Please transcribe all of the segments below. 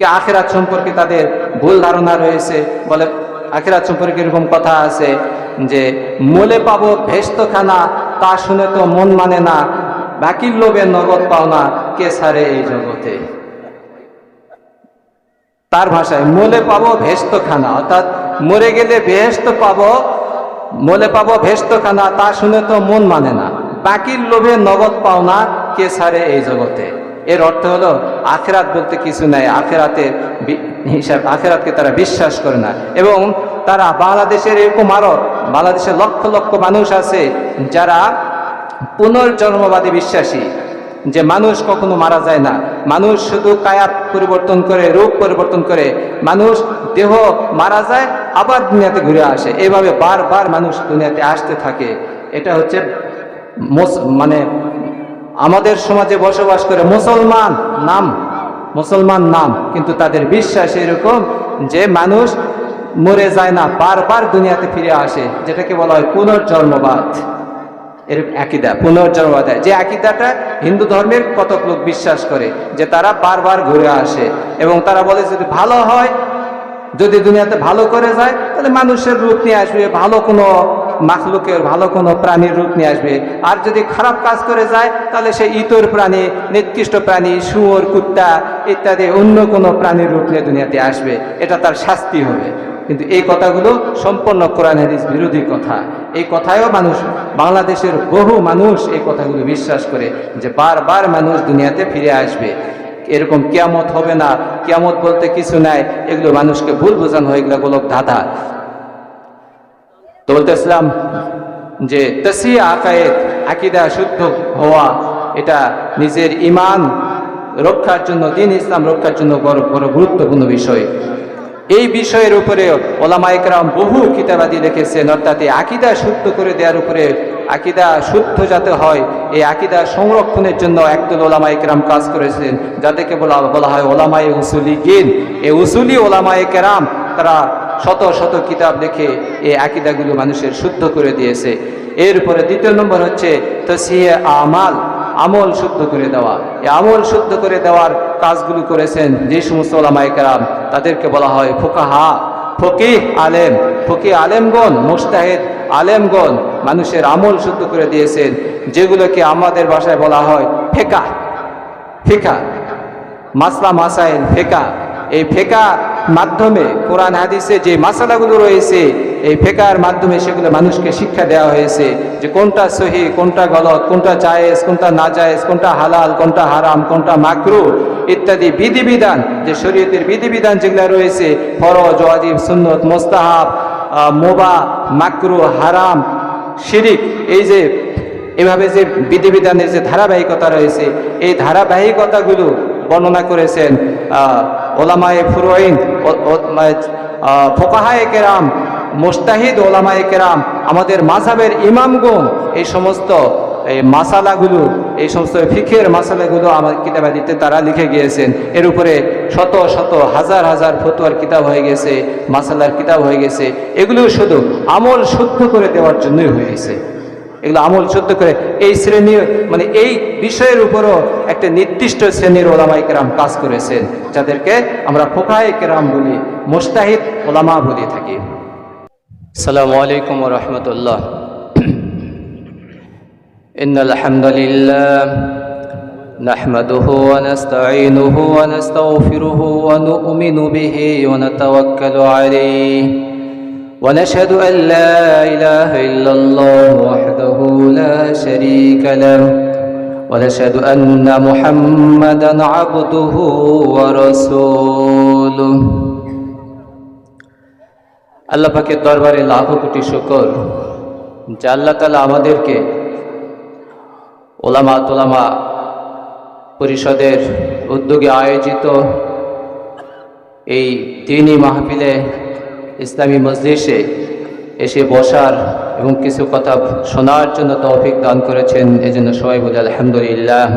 কি আখেরাত সম্পর্কে তাদের ভুল ধারণা রয়েছে, বলে আখেরাত সম্পর্কে এরকম কথা আছে যে, মোলে পাবো ভেস্ত খানা তা শুনে তো মন মানে না, বাকির লোভে নগদ পাও না, কে সারে এই জগতে? তার ভাষায়, মোলে পাবো ভেস্ত খানা অর্থাৎ মরে গেলে ভেস্ত পাবো, মোলে পাবো ভেস্ত খানা তা শুনে তো মন মানে না, বাকির লোভে নগদ পাও না, কে সারে এই জগতে? এর অর্থ হলো, আখেরাত বলতে কিছু নাই আখেরাতের হিসাব, আখেরাতকে তারা বিশ্বাস করে না। এবং তারা বাংলাদেশের এরকম আরও বাংলাদেশের লক্ষ লক্ষ মানুষ আছে যারা পুনর্জন্মবাদী বিশ্বাসী, যে মানুষ কখনো মারা যায় না। মানুষ শুধু কায়াত পরিবর্তন করে, রূপ পরিবর্তন করে, মানুষ দেহ মারা যায়, আবার দুনিয়াতে ঘুরে আসে। এভাবে বারবার মানুষ দুনিয়াতে আসতে থাকে। এটা হচ্ছে মানে আমাদের সমাজে বসবাস করে মুসলমান নাম মুসলমান নাম, কিন্তু তাদের বিশ্বাস এরকম যে মানুষ মরে যায় না, বারবার দুনিয়াতে ফিরে আসে, যেটাকে বলা হয় পুনর্জন্মবাদ। এর আকিদা, পুনর্জন্মবাদ। যে আকিদাটা হিন্দু ধর্মের কতক লোক বিশ্বাস করে, যে তারা বারবার ঘুরে আসে, এবং তারা বলে যদি ভালো হয়, যদি দুনিয়াতে ভালো করে যায়, তাহলে মানুষের রূপ নিয়ে আসবে, ভালো কোনো মাখলুকের ভালো কোনো প্রাণীর রূপ নিয়ে আসবে। আর যদি খারাপ কাজ করে যায়, তাহলে সে ইতর প্রাণী, নিকৃষ্ট প্রাণী, শুয়োর, কুত্তা ইত্যাদি অন্য কোনো প্রাণীর রূপ নিয়ে দুনিয়াতে আসবে। এটা তার শাস্তি হবে। কিন্তু এই কথাগুলো সম্পূর্ণ কোরআন হাদিস বিরোধী কথা। এই কথায়ও মানুষ, বাংলাদেশের বহু মানুষ এই কথাগুলো বিশ্বাস করে যে বারবার মানুষ দুনিয়াতে ফিরে আসবে। এরকম কেয়ামত হবে না। কেয়ামত বলতে কিছু নাই। এগুলো মানুষকে ভুল বোঝানো হয়। এগুলো গোলক ধাঁধা তো বলতেছিলাম যে তসি আকায়েত আকিদা শুদ্ধ হওয়া, এটা নিজের ইমান রক্ষার জন্য, দিন ইসলাম রক্ষার জন্য বড় বড় গুরুত্বপূর্ণ বিষয়। এই বিষয়ের উপরে ওলামা একরাম বহু কিতাবাদি লিখেছেন, অর্থাৎ এই আকিদা শুদ্ধ করে দেওয়ার উপরে আকিদা শুদ্ধ যাতে হয়, এই আকিদা সংরক্ষণের জন্য একদল ওলামা একরাম কাজ করেছেন, যাদেরকে বলা বলা হয় ওলামায়ে উসুলি গিন এই উসুলি ওলামায়ে কেরাম, তারা শত শত কিতাব লিখে এই আকিদাগুলো মানুষের শুদ্ধ করে দিয়েছে। এরপরে দ্বিতীয় নম্বর হচ্ছে তসিয়ে আমাল, আমল শুদ্ধ করে দেওয়া। এই আমল শুদ্ধ করে দেওয়ার কাজগুলো করেছেন যে সমস্ত ওলামাইকার তাদেরকে বলা হয় ফোকাহা। ফকিহ আলেম। ফকি আলেমগণ, মুস্তাহেদ আলেমগণ মানুষের আমল শুদ্ধ করে দিয়েছেন, যেগুলোকে আমাদের ভাষায় বলা হয় ফেকা ফেকা মাসলা মাসাইল ফেকা এই ফেকা মাধ্যমে, কোরআন, হাদিসে যে মাসালাগুলো রয়েছে, এই ফেকার মাধ্যমে সেগুলো মানুষকে শিক্ষা দেওয়া হয়েছে যে কোনটা সহি, কোনটা গলত, কোনটা জায়েজ, কোনটা না জায়েজ, কোনটা হালাল, কোনটা হারাম, কোনটা মাকরু ইত্যাদি বিধিবিধান, যে শরীয়তের বিধিবিধান যেগুলো রয়েছে, ফরজ, ওয়াজিব, সুন্নত, মোস্তাহাব মোবা, মাকরু, হারাম, শিরিক, এই যে এভাবে যে বিধিবিধানের যে ধারাবাহিকতা রয়েছে, এই ধারাবাহিকতাগুলো বর্ণনা করেছেন ওলামায়ে ফুরোইন ফোকাহায়ে কেরাম, মোস্তাহিদ ওলামায়ে কেরাম, আমাদের মাঝাবের ইমামগণ, এই সমস্ত, এই মাসালাগুলো, এই সমস্ত ফিখের মাসালাগুলো আমার কিতাবাদিতে তারা লিখে গিয়েছেন। এর উপরে শত শত, হাজার হাজার ফতুয়ার কিতাব হয়ে গেছে, মাসালার কিতাব হয়ে গেছে। এগুলো শুধু আমল শুদ্ধ করে দেওয়ার জন্যই হয়েছে এগুলো আমল শুদ্ধ করে এই শ্রেণীর মানে এই বিষয়ের উপরও একটা নির্দিষ্ট শ্রেণীর ওলামাই কেরাম কাজ করেছেন যাদেরকে আমরা ফোকাই কেরাম বলি মোস্তাহিদ ওলামা বলে থাকি সালামু আলাইকুম রহমতুল্লাহ إن الحمد لله نحمده ونستعينه ونستغفره ونؤمن به ونتوكل عليه ونشهد أن لا إله إلا الله وحده لا شريك له. ونشهد أن محمدا عبده ورسوله. আল্লাহ পাকের দরবারে লাখো কোটি শুকর, যে আল্লাহ তালা আমাদেরকে ওলামা তোলামা পরিষদের উদ্যোগে আয়োজিত এই তিনি মাহফিলে ইসলামী মজলিসে এসে বসার এবং কিছু কথা শোনার জন্য তৌফিক দান করেছেন। এজন্য সবাই বলে আলহামদুলিল্লাহ।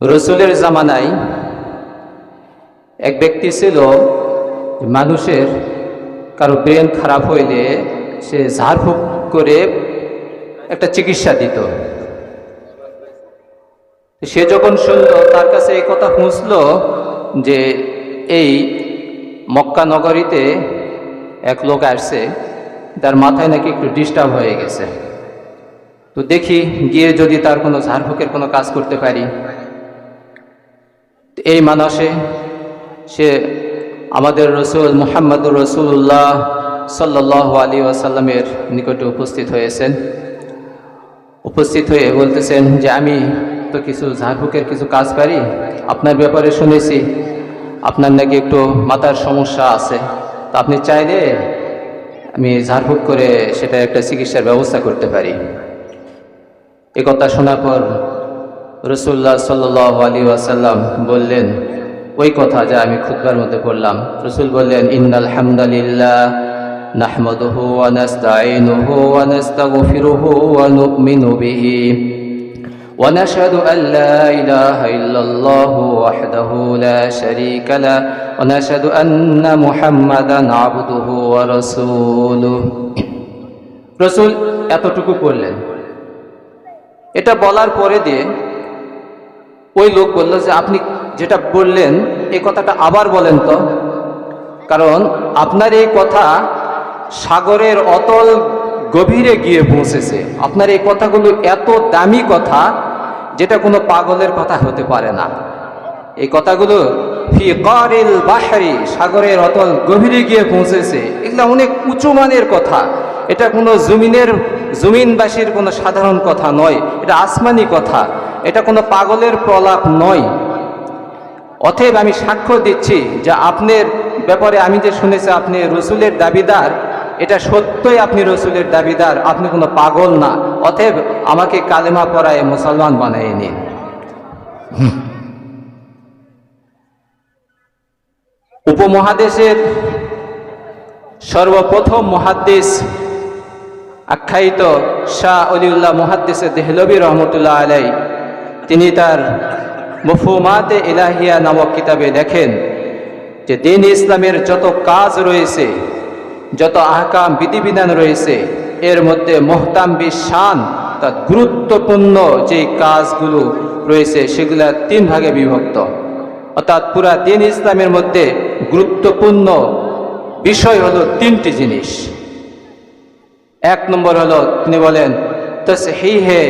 রসুলের জামানায় এক ব্যক্তি ছিল, মানুষের কারও ব্রেন খারাপ হইলে সে ঝাড়ফুঁক করে একটা চিকিৎসা দিত। সে যখন শুনলো, তার কাছে এই কথা পৌঁছলো যে এই মক্কা নগরীতে এক লোক আসছে, তার মাথায় নাকি একটু ডিস্টার্ব হয়ে গেছে। তো দেখি গিয়ে যদি তার কোনো ঝাড়ফুঁকের কোনো কাজ করতে পারি। এই মানসে সে আমাদের রসুল মোহাম্মদুর রসুল্লাহ সাল্লাহ আলী ওয়াসাল্লামের নিকটে উপস্থিত হয়েছেন। উপস্থিত হয়ে বলতেছেন যে আমি তো কিছু ঝাড়ফুকের কিছু কাজ পারি আপনার ব্যাপারে শুনেছি। আপনার নাকি একটু মাথার সমস্যা আছে। তা আপনি চাইলে আমি ঝাড়ফুক করে সেটা একটা চিকিৎসার ব্যবস্থা করতে পারি। এ কথা শোনার পর রসুল্লাহ সাল্লাহ আলী আসাল্লাম বললেন, ওই কথা যা আমি খুদ্বার মধ্যে পড়লাম। রসুল বললেন, ইন্নাল হামদালিল্লাহ নাহমদহু আনাস্তাইনুহু আনাস্তাগফিরুহু ওয়া হু বিহি। ونشهد أن لا إله إلا الله وحده لا شريك له, ونشهد أن محمدا عبده ورسوله. রসুল এতটুকু করলেন। এটা বলার পরে দিয়ে ওই লোক বলল যে, আপনি যেটা বললেন এই কথাটা আবার বলেন তো। কারণ আপনার এই কথা সাগরের অতল গভীরে গিয়ে পৌঁছেছে। আপনার এই কথাগুলো এত দামি কথা, যেটা কোনো পাগলের কথা হতে পারে না। এই কথাগুলো বাহারি সাগরের অতল গভীরে গিয়ে পৌঁছেছে। এগুলো অনেক উঁচু মানের কথা। এটা কোনো জমিনের, জমিনবাসীর কোনো সাধারণ কথা নয়। এটা আসমানি কথা। এটা কোনো পাগলের প্রলাপ নয়। অতএব আমি সাক্ষ্য দিচ্ছি যে আপনার ব্যাপারে আমি যে শুনেছি, আপনি রসুলের দাবিদার এটা সত্যই আপনি রসুলের দাবিদার, আপনি কোনো পাগল না। অতএব আমাকে কালেমা পড়ায় মুসলমান বানিয়ে নিন। উপমহাদেশের সর্বপ্রথম মহাদ্দেশ আখ্যায়িত শাহ অলিউল্লাহ মহাদ্দেশে দেহলবী রহমতুল্লাহ আলাই তিনি তার মফুমাতে ইলাহিয়া নামক কিতাবে দেখেন যে, দিন ইসলামের যত কাজ রয়েছে যত আহকাম বিধিবিধান রয়েছে, এর মধ্যে মোহতাম শান, তা গুরুত্বপূর্ণ যে কাজগুলো রয়েছে, সেগুলা তিন ভাগে বিভক্ত। অর্থাৎ পুরা দিন ইসলামের মধ্যে গুরুত্বপূর্ণ বিষয় হলো তিনটি জিনিস। এক নম্বর হলো, তিনি বলেন, তসহিহে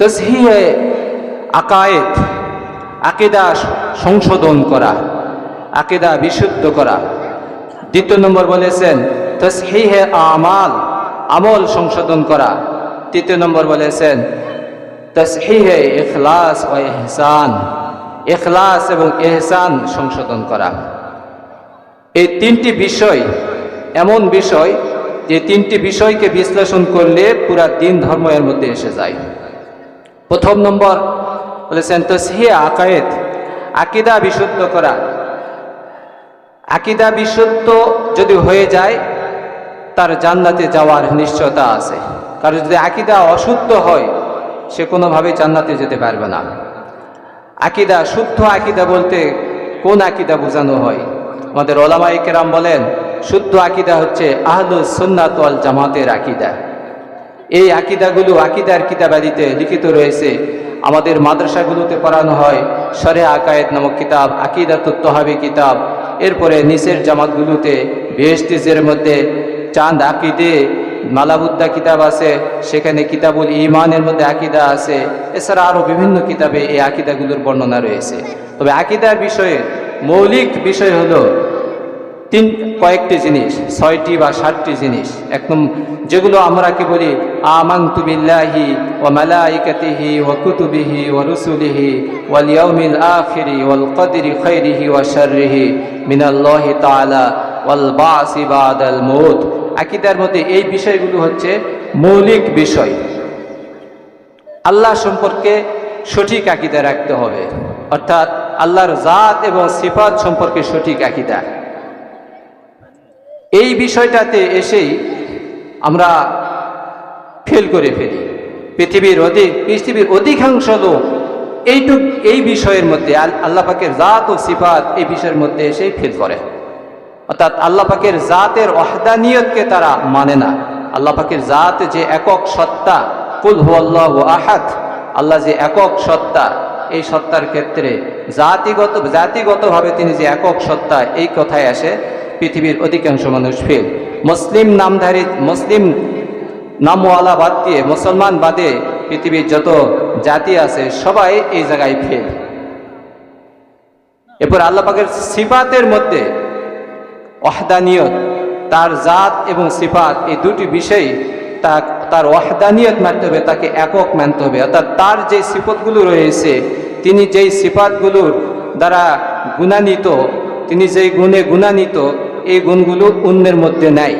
তসহিহে আকায়েত আকিদা সংশোধন করা। আকিদা বিশুদ্ধ করা। দ্বিতীয় নম্বর বলেছেন, তসহিহে আমাল, আমল সংশোধন করা। তৃতীয় নম্বর বলেছেন, তসহিহে ইখলাস ও এহসান এখলাস এবং এহসান সংশোধন করা। এই তিনটি বিষয় এমন বিষয় যে তিনটি বিষয়কে বিশ্লেষণ করলে পুরা দিন ধর্ম এর মধ্যে এসে যায়। প্রথম নম্বর বলেছেন তসহিয়া আকায়েত আকিদা বিশুদ্ধ করা। আকিদা বিশুদ্ধ যদি হয়ে যায়, তার জান্নাতে যাওয়ার নিশ্চয়তা আছে। কারণ যদি আকিদা অশুদ্ধ হয়, সে কোনোভাবেই জান্নাতে যেতে পারবে না। আকিদা শুদ্ধ আকিদা বলতে কোন আকিদা বোঝানো হয়? আমাদের ওলামাই কেরাম বলেন, শুদ্ধ আকিদা হচ্ছে আহলু সুন্নাত ওয়াল জামাতের আকিদা। এই আকিদাগুলো আকিদার কিতাবাদিতে লিখিত রয়েছে। আমাদের মাদ্রাসাগুলোতে পড়ানো হয় সরে আকায়েত নামক কিতাব আকিদা তত্ত্বহাবি কিতাব। এরপরে নিচের জামাতগুলোতে বেহস্তিজের মধ্যে চাঁদ আকিদে মালাবুদ্দা কিতাব আছে, সেখানে কিতাবুল ইমানের মধ্যে আকিদা আছে। এছাড়া আরও বিভিন্ন কিতাবে এই আকিদাগুলোর বর্ণনা রয়েছে। তবে আকিদার বিষয়ে মৌলিক বিষয় হলো তিন, কয়েকটি জিনিস, ছয়টি বা সাতটি জিনিস। একদম যেগুলো আমরা কি বলি, আমান্তু বিল্লাহি ও মালাইকাতিহি ও কুতুবিহি ও রুসুলিহি ওয়াল ইয়াউমিল আখিরি ওয়াল কদরি খৈরিহি ওয়া শাররিহি মিনাল্লাহি তাআলা ওয়াল বাসি বাদাল মউত। আকিদার মধ্যে এই বিষয়গুলো হচ্ছে মৌলিক বিষয়। আল্লাহ সম্পর্কে সঠিক আকিদা রাখতে হবে। অর্থাৎ আল্লাহর জাত এবং সিফাত সম্পর্কে সঠিক আকিদা। এই বিষয়টাতে এসেই আমরা ফেল করে ফেলি। পৃথিবীর অধিক, পৃথিবীর অধিকাংশ লোক এইটুক, এই বিষয়ের মধ্যে আল্লাহ পাকের জাত ও সিফাত এই বিষয়ের মধ্যে এসেই ফেল করে। অর্থাৎ আল্লাহ পাকের জাতের অহদানিয়তকে তারা মানে না। আল্লাহ পাকের জাত যে একক সত্তা, কুল হুয়াল্লাহ আহাদ, আল্লাহ যে একক সত্তা, এই সত্তার ক্ষেত্রে জাতিগত, জাতিগতভাবে তিনি যে একক সত্তা, এই কথায় আসে পৃথিবীর অধিকাংশ মানুষ ফেল। মুসলিম নামধারী, মুসলিম নামওয়ালা বাদ দিয়ে, মুসলমান বাদে পৃথিবীর যত জাতি আছে, সবাই এই জায়গায় ফেল। এরপর আল্লাহ পাকের সিফাতের মধ্যে ওয়াহদানিয়ত, তার জাত এবং সিফাত, এই দুটি বিষয় তা, তার ওয়াহদানিয়ত মানতে হবে, তাকে একক মানতে হবে। অর্থাৎ তার যে সিফতগুলো রয়েছে, তিনি যেই সিফাতগুলোর দ্বারা গুণান্বিত, তিনি যেই গুণে গুণান্বিত এই গুণগুলো অন্যের মধ্যে নাই।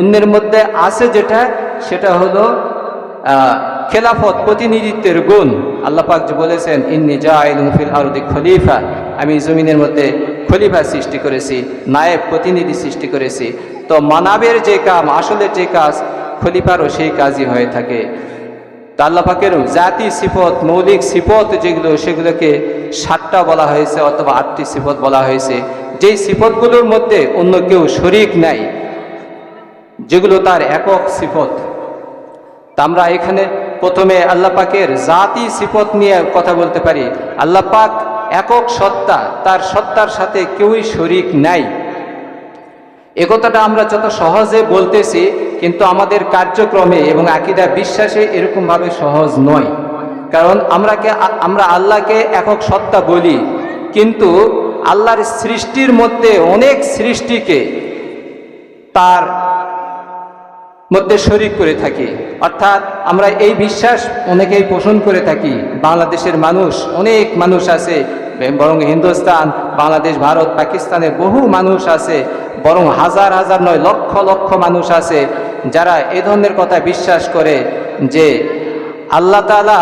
অন্যের মধ্যে আছে যেটা, সেটা হলো খেলাফত, প্রতিনিধিত্বের গুণ। আল্লাহ পাক যে বলেছেন, ইন্নি ফিল আরদি খলিফা। আমি জমিনের মধ্যে খলিফা সৃষ্টি করেছি, নায়েব, প্রতিনিধি সৃষ্টি করেছি। তো মানাবের যে কাম, আসলে যে কাজ, খলিফারও সেই কাজই হয়ে থাকে। তো আল্লাহ পাকের জাতি সিফত, মৌলিক সিফত যেগুলো, সেগুলোকে সাতটা বলা হয়েছে অথবা আটটি সিফত বলা হয়েছে। যেই সিফতগুলোর মধ্যে অন্য কেউ শরিক নাই, যেগুলো তার একক সিফত। তা আমরা এখানে প্রথমে আল্লাহ পাকের জাতি সিফত নিয়ে কথা বলতে পারি। আল্লাহ পাক একক সত্তা, তার সত্তার সাথে কেউই শরিক নাই। এ কথাটা আমরা যত সহজে বলতেছি, কিন্তু আমাদের কার্যক্রমে এবং আকিদা বিশ্বাসে এরকমভাবে সহজ নয়। কারণ আমরাকে আমরা আল্লাহকে একক সত্তা বলি, কিন্তু আল্লাহর সৃষ্টির মধ্যে অনেক সৃষ্টিকে তার মধ্যে শরিক করে থাকি। অর্থাৎ আমরা এই বিশ্বাস অনেকেই পোষণ করে থাকি। বাংলাদেশের মানুষ, অনেক মানুষ আছে, বরং হিন্দুস্তান, বাংলাদেশ, ভারত পাকিস্তানের বহু মানুষ আছে, বরং হাজার হাজার নয়, লক্ষ লক্ষ মানুষ আছে, যারা এ ধরনের কথা বিশ্বাস করে যে আল্লাহ তালা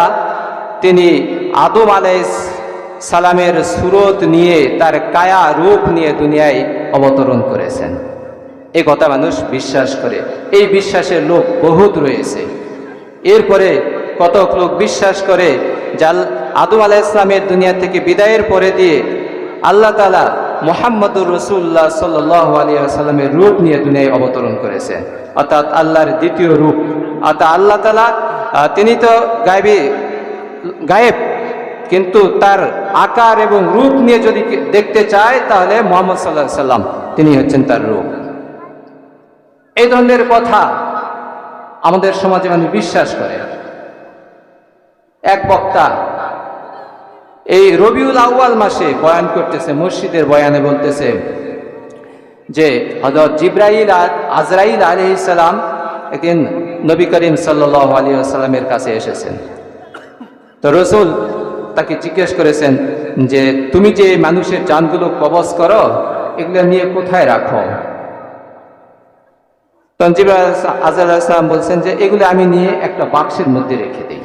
তিনি আদম আলাইস সালামের সুরত নিয়ে, তার কায়া রূপ নিয়ে দুনিয়ায় অবতরণ করেছেন। এই কথা মানুষ বিশ্বাস করে। এই বিশ্বাসের লোক বহুত রয়েছে। এরপরে কতক লোক বিশ্বাস করে জাল আদু আলাহ ইসলামের দুনিয়া থেকে বিদায়ের পরে দিয়ে আল্লাহ তালা মোহাম্মদুর রসুল্লাহ সাল্লাহ আলিয়াল্লামের রূপ নিয়ে দুনিয়ায় অবতরণ করেছেন। অর্থাৎ আল্লাহর দ্বিতীয় রূপ। অর্থাৎ আল্লাহ তালা তিনি তো গায়েবী, গায়েব কিন্তু তার আকার এবং রূপ নিয়ে যদি দেখতে চায়, তাহলে মোহাম্মদ সাল্লাহ সাল্লাম তিনি হচ্ছেন তার রূপ। এই ধরনের কথা আমাদের সমাজে মানুষ বিশ্বাস করে। এক বক্তা এই রবিউল আউয়াল মাসে বয়ান করতেছে, মসজিদের বয়ানে বলতেছে যে হজরত জিব্রাইল আজরাইল আলি সালাম একদিন নবী করিম সাল্লাহ আলী সাল্লামের কাছে এসেছেন। তো রসুল তাকে জিজ্ঞেস করেছেন যে, তুমি যে মানুষের জানগুলো কবজ করো, এগুলো নিয়ে কোথায় রাখো? তখন জিব্রাইল আসলাম বলছেন যে, এগুলো আমি নিয়ে একটা বাক্সের মধ্যে রেখে দিই।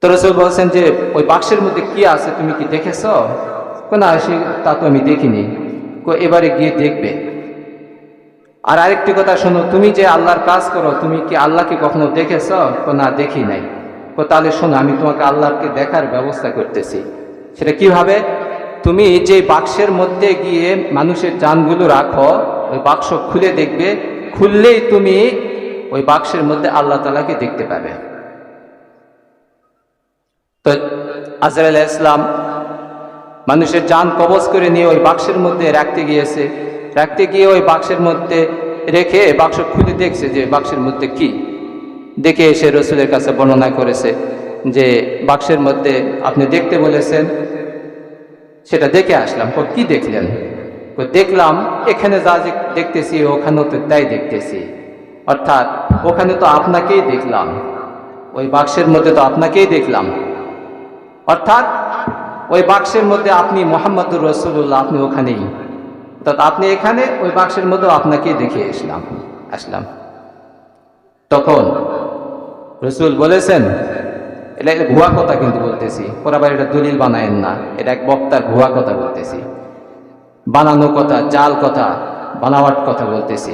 তো বলছেন যে, ওই বাক্সের মধ্যে কি আছে তুমি কি দেখেছ? না, সে, তা তো আমি দেখিনি। এবারে গিয়ে দেখবে। আর আরেকটি কথা শোনো, তুমি যে আল্লাহর কাজ করো, তুমি কি আল্লাহকে কখনো দেখেছ? না, দেখি নাই। তাহলে শোনো, আমি তোমাকে আল্লাহকে দেখার ব্যবস্থা করতেছি। সেটা কীভাবে? তুমি যে বাক্সের মধ্যে গিয়ে মানুষের জানগুলো রাখো, ওই বাক্স খুলে দেখবে, খুললেই তুমি ওই বাক্সের মধ্যে আল্লাহ তালাকে দেখতে পাবে। তো আজরাইল ইসলাম মানুষের যান কবজ করে নিয়ে ওই বাক্সের মধ্যে রাখতে গিয়েছে। রাখতে গিয়ে ওই বাক্সের মধ্যে রেখে বাক্স খুলে দেখছে যে বাক্সের মধ্যে কি। দেখে এসে রসুলের কাছে বর্ণনা করেছে যে বাক্সের মধ্যে আপনি দেখতে বলেছেন সেটা দেখে আসলাম। কো, দেখলেন? দেখলাম এখানে যা যে দেখতেছি ওখানেও তো তাই দেখতেছি। অর্থাৎ ওখানে তো আপনাকেই দেখলাম। ওই বাক্সের মধ্যে তো আপনাকেই দেখলাম। অর্থাৎ ওই বাক্সের মধ্যে আপনি মোহাম্মদুর রসুল্লাহ আপনি ওখানেই। অর্থাৎ আপনি এখানে ওই বাক্সের মধ্যে আপনাকেই দেখে আসলাম আসলাম। তখন রসুল বলেছেন, এটা একটা ভুয়া কথা কিন্তু বলতেছি। ওরা আবার এটা দলিল বানায়েন না, এটা এক বক্তার ভুয়া কথা বলতেছি। বানানো কথা, জাল কথা, বানাওয়াট কথা বলতেছি।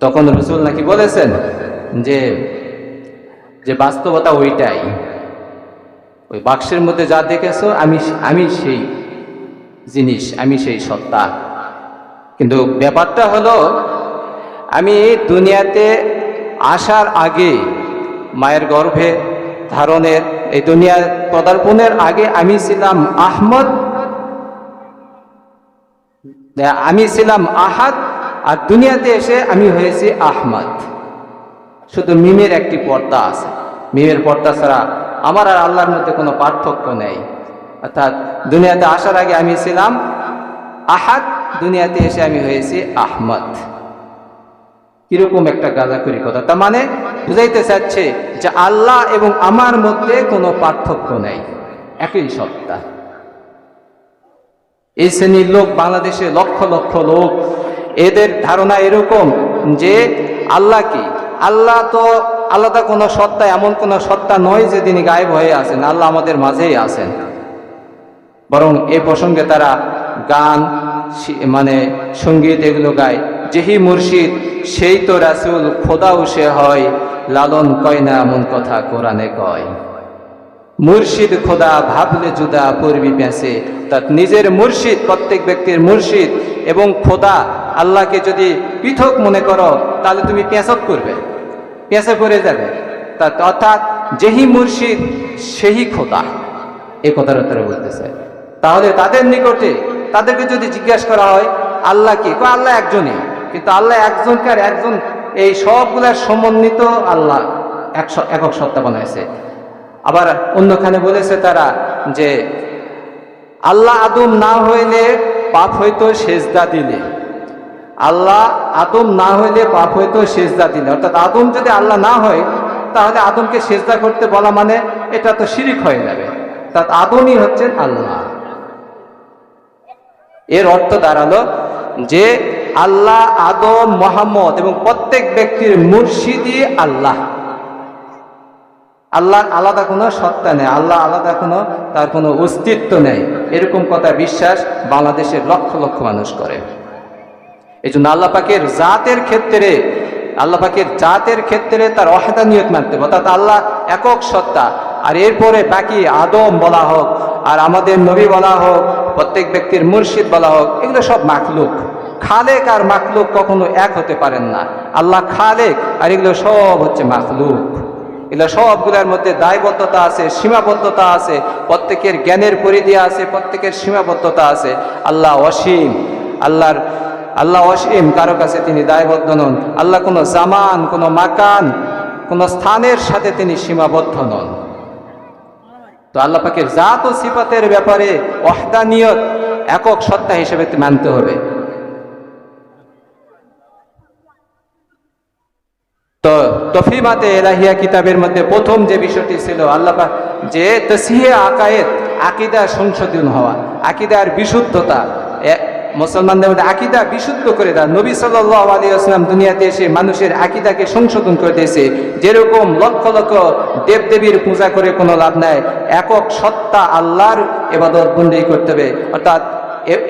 তখন রসুল নাকি বলেছেন যে যে বাস্তবতা ওইটাই। ওই বাক্সের মধ্যে যা দেখেছ, আমি আমি সেই জিনিস, আমি সেই সত্তা। কিন্তু ব্যাপারটা হলো, আমি দুনিয়াতে আসার আগে মায়ের গর্ভে ধারণের এই দুনিয়ার পদার্পণের আগে আমি ছিলাম আহমদ। আমি ছিলাম আহাদ আর দুনিয়াতে এসে আমি হয়েছি আহমদ। শুধু মিমের একটি পর্দা আছে। মিমের পর্দা ছাড়া আমার আর আল্লাহর মধ্যে কোনো পার্থক্য নেই। অর্থাৎ দুনিয়াতে আসার আগে আমি ছিলাম আহাদ, দুনিয়াতে এসে আমি হয়েছি আহমদ। কীরকম একটা গাঁজাখুরি কথা। তার মানে বুঝাইতে চাচ্ছে যে আল্লাহ এবং আমার মধ্যে কোনো পার্থক্য নেই। একই সত্তা। এই শ্রেণির লোক, বাংলাদেশে লক্ষ লক্ষ লোক, এদের ধারণা এরকম যে আল্লাহ কি? আল্লাহ তো আলাদা কোনো সত্তা, এমন কোনো সত্তা নয় যে তিনি গায়েব হয়ে আছেন, আল্লাহ আমাদের মাঝেই আছেন। বরং এ প্রসঙ্গে তারা গান মানে সংগীত এগুলো গায়। যেহি মুর্শিদ, সেই তো রাসুল, খোদাও সে হয়। লালন কয় না এমন কথা কোরআনে কয়। মুর্শিদ খোদা ভাবলে জুদা পড়বি পেঁচে। তার নিজের মুর্শিদ, প্রত্যেক ব্যক্তির মুর্শিদ এবং খোদা আল্লাহকে যদি পৃথক মনে করো, তাহলে তুমি পেঁচত করবে, পেঁচে পড়ে যাবে। তা অর্থাৎ যেহি মুর্শিদ সেই খোদা। এ কথার উত্তরে বলতেছে। তাহলে তাদের নিকটে তাদেরকে যদি জিজ্ঞাসা করা হয়, আল্লাহ কি? আল্লাহ একজনই। কিন্তু আল্লাহ একজনকে আর একজন এই সবগুলার সমন্বিত আল্লাহ এক একক সত্তা বানাইছে। আবার অন্যখানে বলেছে তারা যে আল্লাহ আদম না হইলে পাপ হইতো সেজদা দিলে। আল্লাহ আদম না হইলে পাপ হইতো সেজদা দিলে। অর্থাৎ আদম যদি আল্লাহ না হয়, তাহলে আদমকে সেজদা করতে বলা মানে এটা তো শিরিক হয়ে যাবে। অর্থাৎ আদমই হচ্ছেন আল্লাহ। এর অর্থ দাঁড়াল যে আল্লাহ, আদম, মোহাম্মদ এবং প্রত্যেক ব্যক্তির মুর্শিদই আল্লাহ। আল্লাহ আলাদা কোনো সত্তা নেই আল্লাহ আলাদা কোনো, তার কোনো অস্তিত্ব নেই। এরকম কথা বিশ্বাস বাংলাদেশের লক্ষ লক্ষ মানুষ করে। এই জন্য আল্লাহ পাকের জাতের ক্ষেত্রে, আল্লাহ পাকের জাতের ক্ষেত্রে তার অহেদানিয়ত মানতে হবে। অর্থাৎ আল্লাহ একক সত্তা, আর এরপরে বাকি আদম বলা হোক, আর আমাদের নবী বলা হোক, প্রত্যেক ব্যক্তির মুর্শিদ বলা হোক, এগুলো সব মাখলুক। খালেক আর মাখলুক কখনো এক হতে পারেন না। আল্লাহ খালেক আর এগুলো সব হচ্ছে মাখলুক। এগুলো সবগুলোর মধ্যে দায়বদ্ধতা আছে, সীমাবদ্ধতা আছে, প্রত্যেকের জ্ঞানের পরিধি আছে, প্রত্যেকের সীমাবদ্ধতা আছে। আল্লাহ অসীম, আল্লাহর, আল্লাহ অসীম, কারও কাছে তিনি দায়বদ্ধ নন। আল্লাহ কোনো জামান, কোনো মাকান, কোনো স্থানের সাথে তিনি সীমাবদ্ধ নন। তো আল্লাহ পাকের জাত ও সিফাতের ব্যাপারে অহদানিয়ত একক সত্তা হিসেবে মানতে হবে। তো তফিমাতে এলাহিয়া কিতাবের মধ্যে প্রথম যে বিষয়টি ছিল, আল্লাহ যে তসিহে আকায়েত আকিদা সংশোধন হওয়া, আকিদার বিশুদ্ধতা মুসলমানদের মধ্যে আকিদা বিশুদ্ধ করে দেওয়া, নবী সাল্লাহ আলী আসলাম দুনিয়াতে এসে মানুষের আকিদাকে সংশোধন করে দিয়েছে। যেরকম লক্ষ লক্ষ দেবদেবীর পূজা করে কোনো লাভ নাই, একক সত্তা আল্লাহর এবাদত বন্দি করতে হবে। অর্থাৎ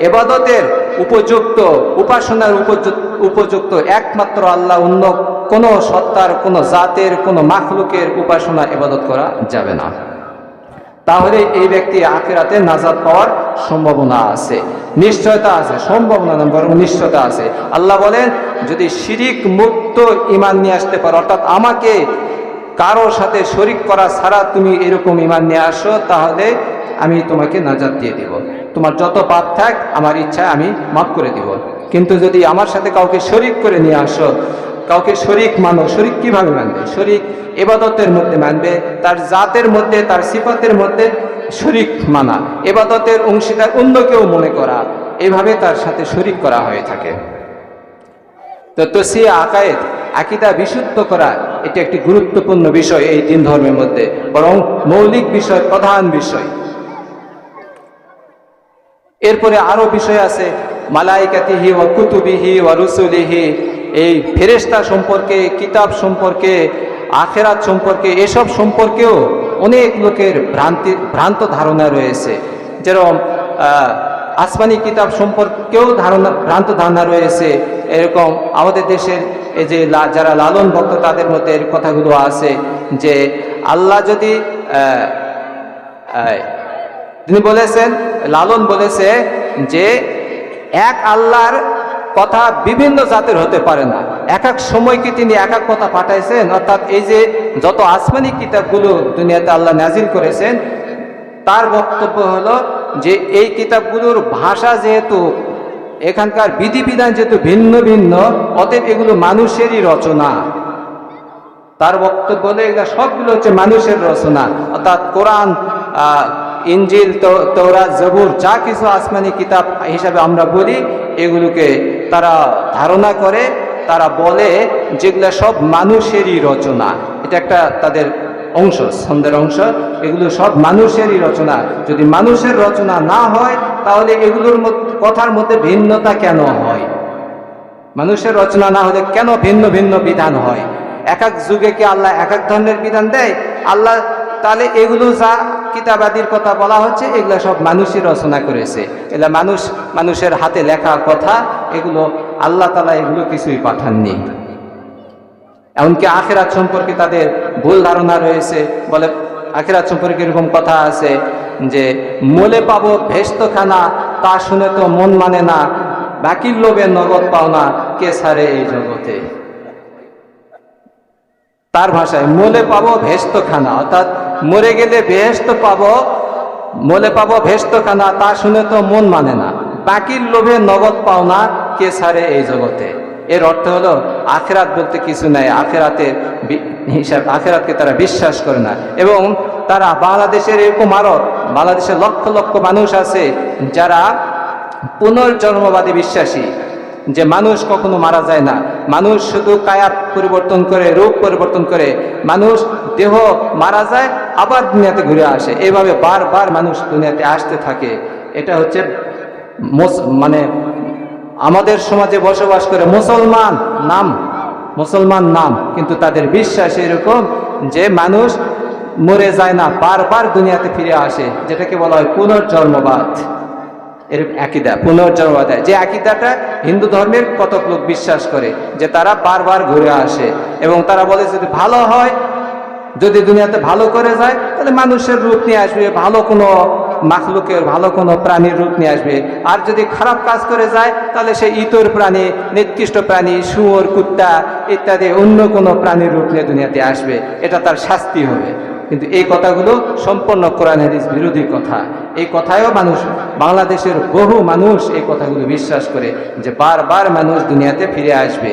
এবাদতের উপযুক্ত, উপাসনার উপযুক্ত একমাত্র আল্লাহ অন্য কোনো সত্তার, কোনো জাতের, কোনো মাখলুকের উপাসনা এবাদত করা যাবে না। তাহলে এই ব্যক্তি আখেরাতে নাজাদ পাওয়ার সম্ভাবনা আছে। নিশ্চয়তা আছে, সম্ভাবনা না নিশ্চয়তা আছে। আল্লাহ বলেন, যদি শিরিক মুক্ত ইমান নিয়ে আসতে পারো, অর্থাৎ আমাকে কারও সাথে শরিক করা ছাড়া তুমি এরকম ইমান নিয়ে আসো, তাহলে আমি তোমাকে নাজাদ দিয়ে দিব। তোমার যত পাপ থাক, আমার ইচ্ছায় আমি মাফ করে দিব। কিন্তু যদি আমার সাথে কাউকে শরিক করে নিয়ে আসো, কাউকে শরিক মানো, শরিক কীভাবে মানবে? শরিক এবাদতের মধ্যে মানবে, তার জাতের মধ্যে, তার সিফাতের মধ্যে শরিক মানা, এবাদতের অংশীদার অন্য কেউ মনে করা, এভাবে তার সাথে শরিক করা হয়ে থাকে। তো তসি আকায়েত আকিদা বিশুদ্ধ করা, এটি একটি গুরুত্বপূর্ণ বিষয় এই তিন ধর্মের মধ্যে, বরং মৌলিক বিষয়, প্রধান বিষয়। এরপরে আরও বিষয় আছে মালাইকাতিহি ও কুতুবিহি ও রুসুলিহি। এই ফেরেস্তা সম্পর্কে, কিতাব সম্পর্কে, আখেরাত সম্পর্কে, এসব সম্পর্কেও অনেক লোকের ভ্রান্তি, ভ্রান্ত ধারণা রয়েছে। যেরকম আসমানি কিতাব সম্পর্কেও ধারণা, ভ্রান্ত ধারণা রয়েছে। এরকম আমাদের দেশের এই যে যারা লালন ভক্ত, তাদের মধ্যে এর কথাগুলো আছে যে, আল্লাহ যদি তিনি বলেছেন, লালন বলেছে যে এক আল্লাহর কথা বিভিন্ন জাতের হতে পারে না। এক এক সময়কে তিনি এক এক কথা পাঠাইছেন, অর্থাৎ এই যে যত আসমানি কিতাবগুলো দুনিয়াতে আল্লাহ নাজিল করেছেন, তার বক্তব্য হলো যে এই কিতাবগুলোর ভাষা যেহেতু, এখানকার বিধিবিধান যেহেতু ভিন্ন ভিন্ন, অতএব এগুলো মানুষেরই রচনা। তার বক্তব্য হলে, এগুলো সবগুলো হচ্ছে মানুষের রচনা। অর্থাৎ কোরআন ইঞ্জিল তো- তৌরাত জবুর, যা কিছু আসমানি কিতাব হিসাবে আমরা বলি, এগুলোকে তারা ধারণা করে, তারা বলে যেগুলো সব মানুষেরই রচনা। এটা একটা তাদের অংশ, ছন্দের অংশ। এগুলো সব মানুষেরই রচনা। যদি মানুষের রচনা না হয়, তাহলে এগুলোর কথার মধ্যে ভিন্নতা কেন হয়? মানুষের রচনা না হলে কেন ভিন্ন ভিন্ন বিধান হয়? এক এক যুগে কি আল্লাহ এক এক ধরনের বিধান দেয়? আল্লাহ তাহলে এগুলো যা কিতাবাদির কথা বলা হচ্ছে, এগুলো সব মানুষই রচনা করেছে। এগুলো মানুষ, মানুষের হাতে লেখা কথা, এগুলো আল্লাহ তালা এগুলো কিছুই পাঠাননি। এমনকি আখেরাত সম্পর্কে তাদের ভুল ধারণা রয়েছে। বলে আখেরাত সম্পর্কে এরকম কথা আছে যে, মোলে পাবো ভেস্তখানা তা শুনে তো মন মানে না, বাকির লোভে নগদ পাওনা কে সারে এই জগতে? তার ভাষায়, মোলে পাবো ভেস্তখানা অর্থাৎ মরে গেলে বেহেস্ত পাবো, মোলে পাবো ভেস্তখানা তা শুনে তো মন মানে না। বাকির লোভে নগদ পাওনা কে ছাড়ে এই জগতে? এর অর্থ হলো, আখেরাত বলতে কিছু নাই আখেরাতের হিসাব, আখেরাতকে তারা বিশ্বাস করে না। এবং তারা বাংলাদেশের এরকম আরও, বাংলাদেশের লক্ষ লক্ষ মানুষ আছে যারা পুনর্জন্মবাদী বিশ্বাসী। যে মানুষ কখনো মারা যায় না। মানুষ শুধু কায়াত পরিবর্তন করে রূপ পরিবর্তন করে। মানুষ দেহ মারা যায়, আবার দুনিয়াতে ঘুরে আসে। এইভাবে বারবার মানুষ দুনিয়াতে আসতে থাকে। এটা হচ্ছে মানে আমাদের সমাজে বসবাস করে মুসলমান নাম মুসলমান নাম। কিন্তু তাদের বিশ্বাস এরকম যে মানুষ মরে যায় না, বারবার দুনিয়াতে ফিরে আসে, যেটাকে বলা হয় পুনর্জন্মবাদ। এর আকিদা পুনর্জন্মবাদ যে আকিদাটা হিন্দু ধর্মের কতক লোক বিশ্বাস করে যে তারা বারবার ঘুরে আসে এবং তারা বলে যদি ভালো হয়, যদি দুনিয়াতে ভালো করে যায়, তাহলে মানুষের রূপ নিয়ে আসবে, ভালো কোনো মাখলুকের, ভালো কোনো প্রাণীর রূপ নিয়ে আসবে। আর যদি খারাপ কাজ করে যায়, তাহলে সে ইতর প্রাণী, নিকৃষ্ট প্রাণী, শুয়োর, কুত্তা ইত্যাদি অন্য কোনো প্রাণীর রূপ নিয়ে দুনিয়াতে আসবে। এটা তার শাস্তি হবে। কিন্তু এই কথাগুলো সম্পূর্ণ কোরআন হাদিস বিরোধী কথা। এই কথায়ও মানুষ, বাংলাদেশের বহু মানুষ এই কথাগুলো বিশ্বাস করে যে বারবার মানুষ দুনিয়াতে ফিরে আসবে।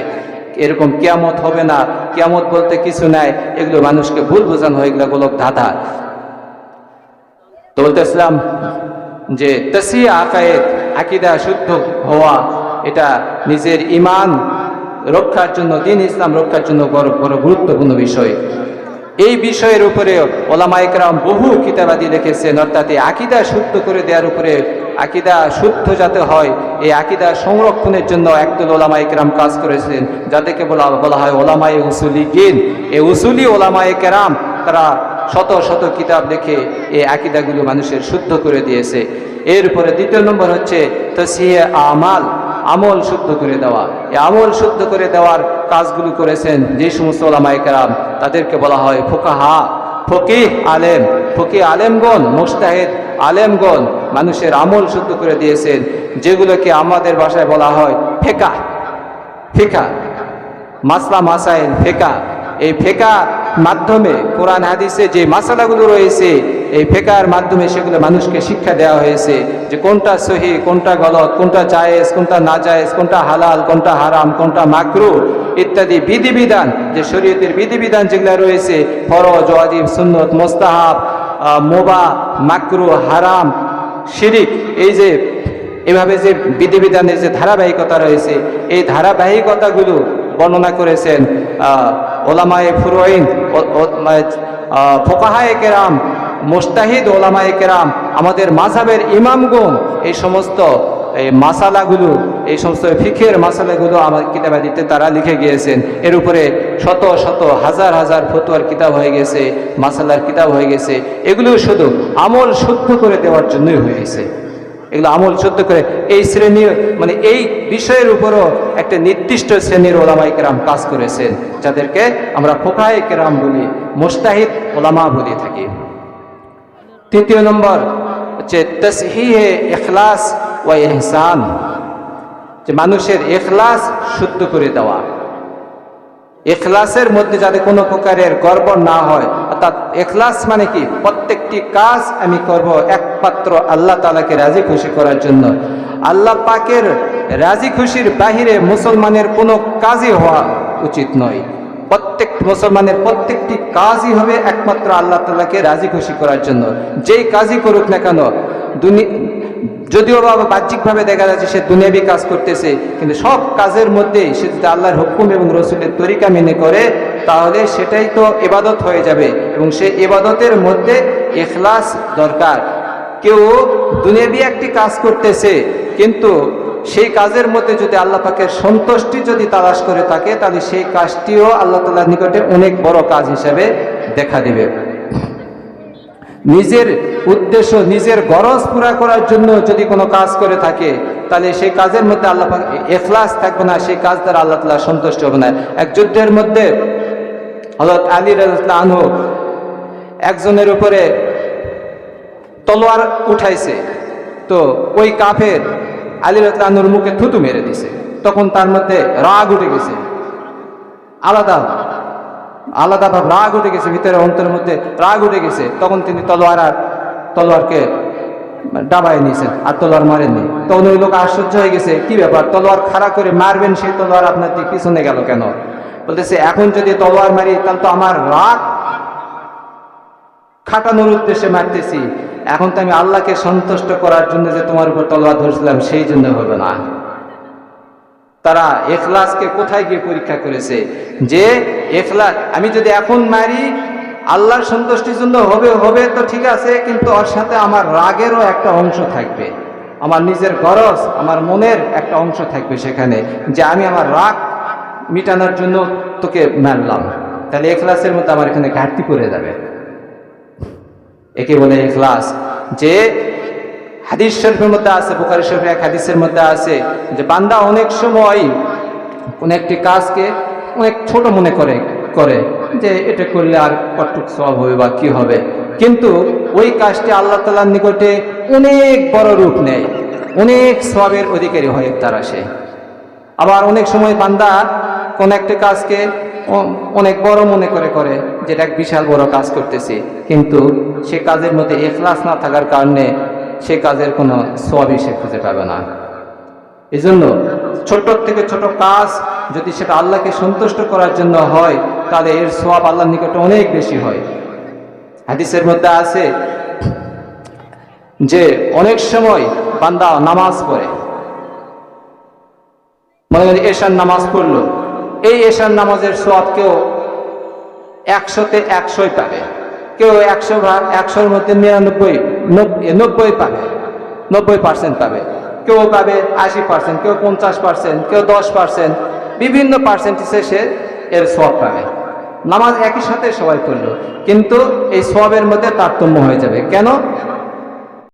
এরকম কেয়ামত হবে না, কেয়ামত বলতে কিছু নাই, এগুলো মানুষকে ভুল বোঝানো হয়, এগুলো গোলক ধাঁধা। তো বলতেছিলাম যে তসি আকায়েত আকিদা শুদ্ধ হওয়া, এটা নিজের ইমান রক্ষার জন্য, দিন ইসলাম রক্ষার জন্য বড় বড় গুরুত্বপূর্ণ বিষয়। এই বিষয়ের উপরে ওলামা একরাম বহু কিতাবাদি লিখেছেন, অর্থাৎ এই আকিদা শুদ্ধ করে দেওয়ার উপরে আকিদা শুদ্ধ যাতে হয়, এই আকিদা সংরক্ষণের জন্য একদল ওলামা একরাম কাজ করেছেন, যাদেরকে বলা বলা হয় ওলামায়ে উসুলি গিন। এই উসুলি ওলামায়ে কেরাম, তারা শত শত কিতাব লিখে এই আকিদাগুলো মানুষের শুদ্ধ করে দিয়েছে। এরপরে দ্বিতীয় নম্বর হচ্ছে তসিহে আমাল। আমল শুদ্ধ করে দেওয়া। এই আমল শুদ্ধ করে দেওয়ার কাজগুলো করেছেন যে সমস্ত ওলামায়ে কেরাম, তাদেরকে বলা হয় ফোকাহা, ফকিহ আলেম। ফকি আলেমগণ, মুস্তাহেদ আলেমগণ মানুষের আমল শুদ্ধ করে দিয়েছেন, যেগুলোকে আমাদের ভাষায় বলা হয় ফেকা। ফেকা। মাসলা মাসাইল ফেকা। এই ফেকা মাধ্যমে, কোরআন, হাদিসে যে মাসালাগুলো রয়েছে, এই ফেকার মাধ্যমে সেগুলো মানুষকে শিক্ষা দেওয়া হয়েছে যে কোনটা সহি, কোনটা গলত, কোনটা জায়েজ, কোনটা না জায়েজ, কোনটা হালাল, কোনটা হারাম, কোনটা মাকরু ইত্যাদি বিধিবিধান, যে শরীয়তের বিধিবিধান যেগুলো রয়েছে, ফরজ, ওয়াজিব, সুন্নত, মোস্তাহাব মোবা, মাকরু, হারাম, শিরিক, এই যে এভাবে যে বিধিবিধানের যে ধারাবাহিকতা রয়েছে, এই ধারাবাহিকতাগুলো বর্ণনা করেছেন ওলামায়ে ফুরোইন ফোকাহায়ে কেরাম, মোস্তাহিদ ওলামায়ে কেরাম, আমাদের মাঝাবের ইমামগুন এই সমস্ত, এই মাসালাগুলো, এই সমস্ত ফিখের মাসালাগুলো আমার কিতাবাদিতে তারা লিখে গিয়েছেন। এর উপরে শত শত, হাজার হাজার ফতুয়ার কিতাব হয়ে গেছে, মাসালার কিতাব হয়ে গেছে। এগুলো শুধু আমল শুদ্ধ করে দেওয়ার জন্যই হয়েছে এগুলো আমল শুদ্ধ করে এই শ্রেণির মানে এই বিষয়ের উপরও একটা নির্দিষ্ট শ্রেণির ওলামাই কেরাম কাজ করেছেন, যাদেরকে আমরা ফোকায় কেরাম বলি, মোস্তাহিদ ওলামা বলে থাকি। তৃতীয় নম্বর হচ্ছে তসহিহে এখলাস ও এহসান যে মানুষের এখলাস শুদ্ধ করে দেওয়া। এখলাসের মধ্যে যাতে কোনো প্রকারের গর্ব না হয়, অর্থাৎ এখলাস মানে কি? প্রত্যেকটি কাজ আমি করব একমাত্র আল্লাহ তালাকে রাজি খুশি করার জন্য। আল্লাহ পাকের রাজি খুশির বাহিরে মুসলমানের কোনো কাজই হওয়া উচিত নয়। প্রত্যেক মুসলমানের প্রত্যেকটি কাজই হবে একমাত্র আল্লাহ তালাকে রাজি খুশি করার জন্য। যেই কাজই করুক না কেন, দুনি- যদিও বা বাহ্যিকভাবে দেখা যাচ্ছে সে দুনিয়াবি কাজ করতেছে, কিন্তু সব কাজের মধ্যে সে যদি আল্লাহর হুকুম এবং রসুলের তরিকা মেনে করে, তাহলে সেটাই তো এবাদত হয়ে যাবে এবং সে এবাদতের মধ্যে এখলাস দরকার। কেউ দুনিয়াবি একটি কাজ করতেছে, কিন্তু সেই কাজের মধ্যে যদি আল্লাহ পাকের সন্তুষ্টি যদি তালাশ করে থাকে, তাহলে সেই কাজটিও আল্লাহ তালার নিকটে অনেক বড় কাজ হিসেবে দেখা দিবে। নিজের উদ্দেশ্য, নিজের গরজ পুরা করার জন্য যদি কোনো কাজ করে থাকে, তাহলে সেই কাজের মধ্যে আল্লাহ এখলাস থাকবে না, সেই কাজ দ্বারা আল্লাহ তালা সন্তুষ্ট হবে না। এক যুদ্ধের মধ্যে হজরত আলী রাজা একজনের উপরে তলোয়ার উঠাইছে। তো ওই কাফের আলী রাজুর মুখে থুতু মেরে দিছে। তখন তার মধ্যে রাগ উঠে গেছে। আলাদা আলাদা ভাব রাগ উঠে গেছে, ভিতরে অন্তরের মধ্যে রাগ উঠে গেছে। তখন তিনি তলোয়ার আর তলোয়ারকে ডাবায় নিয়েছেন, আর তলোয়ার মারেননি। তখন ওই লোক আশ্চর্য হয়ে গেছে, কি ব্যাপার, তলোয়ার খাড়া করে মারবেন, সেই তলোয়ার আপনার দিকে পিছনে গেল কেন? বলতেছে, এখন যদি তলোয়ার মারি, তাহলে তো আমার রাগ খাটানোর উদ্দেশ্যে মারতেছি। এখন তো আমি আল্লাহকে সন্তুষ্ট করার জন্য যে তোমার উপর তলোয়ার ধরছিলাম, সেই জন্য হবে না। তারা এখলাসকে কোথায় গিয়ে পরীক্ষা করেছে? যে এখলাস, আমি যদি এখন মারি, আল্লাহর সন্তুষ্টির জন্য হবে হবে তো ঠিক আছে, কিন্তু ওর সাথে আমার রাগেরও একটা অংশ থাকবে। আমার নিজের গরজ, আমার মনের একটা অংশ থাকবে সেখানে, যে আমি আমার রাগ মিটানোর জন্য তোকে মারলাম তাহলে এখলাসের মধ্যে আমার এখানে ঘাটতি পড়ে যাবে। একে বলে ইখলাস যে হাদিস শরীফের মধ্যে আছে, বুখারি শরীফের এক হাদিসের মধ্যে আছে যে বান্দা অনেক সময় কোন একটি কাজকে অনেক ছোট মনে করে করে যে এটা করলে আর কটুক সব হবে বা কি হবে। কিন্তু ওই কাজটি আল্লাহ তালার নিকটে অনেক বড় রূপ নেয়, অনেক সবের অধিকারী হয় তারা সে আবার অনেক সময় বান্দা কোন একটা কাজকে অনেক বড় মনে করে করে যেটা এক বিশাল বড় কাজ করতেছি, কিন্তু সে কাজের মধ্যে এখলাস না থাকার কারণে সে কাজের কোনো সবই সে খুঁজে পাবে না। এই জন্য ছোট থেকে ছোট কাজ যদি সেটা আল্লাহকে সন্তুষ্ট করার জন্য হয়, তাহলে এর সব আল্লাহর নিকটে অনেক বেশি হয়। হাদিসের মধ্যে আছে যে অনেক সময় বান্দা নামাজ পড়ে। মনে করেন এশার নামাজ পড়ল, এই এশার নামাজের সব কেউ একশোতে একশোই পাবে। কেউ একশো ভাগ, একশোর মধ্যে নিরানব্বই নব্বই পাবে, নব্বই পার্সেন্ট পাবে। কেউ পাবে আশি পার্সেন্ট কেউ পঞ্চাশ পার্সেন্ট কেউ দশ পার্সেন্ট বিভিন্ন পার্সেন্টেজে সে এর সব পাবে। নামাজ একই সাথে সবাই পড়ল, কিন্তু এই সবের মধ্যে তারতম্য হয়ে যাবে। কেন?